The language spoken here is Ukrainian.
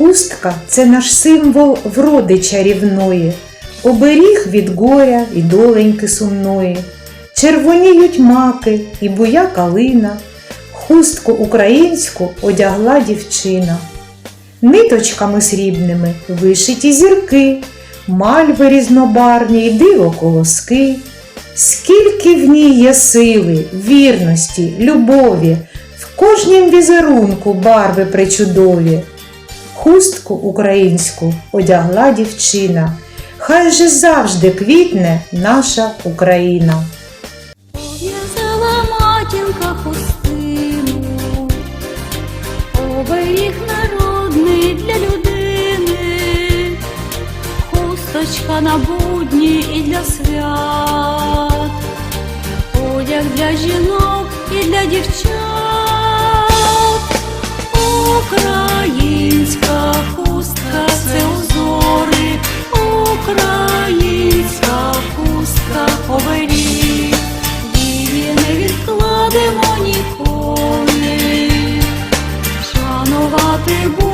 Хустка це наш символ вроди чарівної, оберіг від горя і доленьки сумної. Червоніють маки і буя калина, хустку українську одягла дівчина. Ниточками срібними вишиті зірки, мальви різнобарвні й диво колоски. Скільки в ній є сили, вірності, любові, в кожнім візерунку барви причудові. Хустку українську одягла дівчина, хай же завжди квітне наша Україна. Пов'язала матінка хустину, оберіг народний для людини, хусточка на будні і для свят, одяг для жінок і для дівчат, contigo.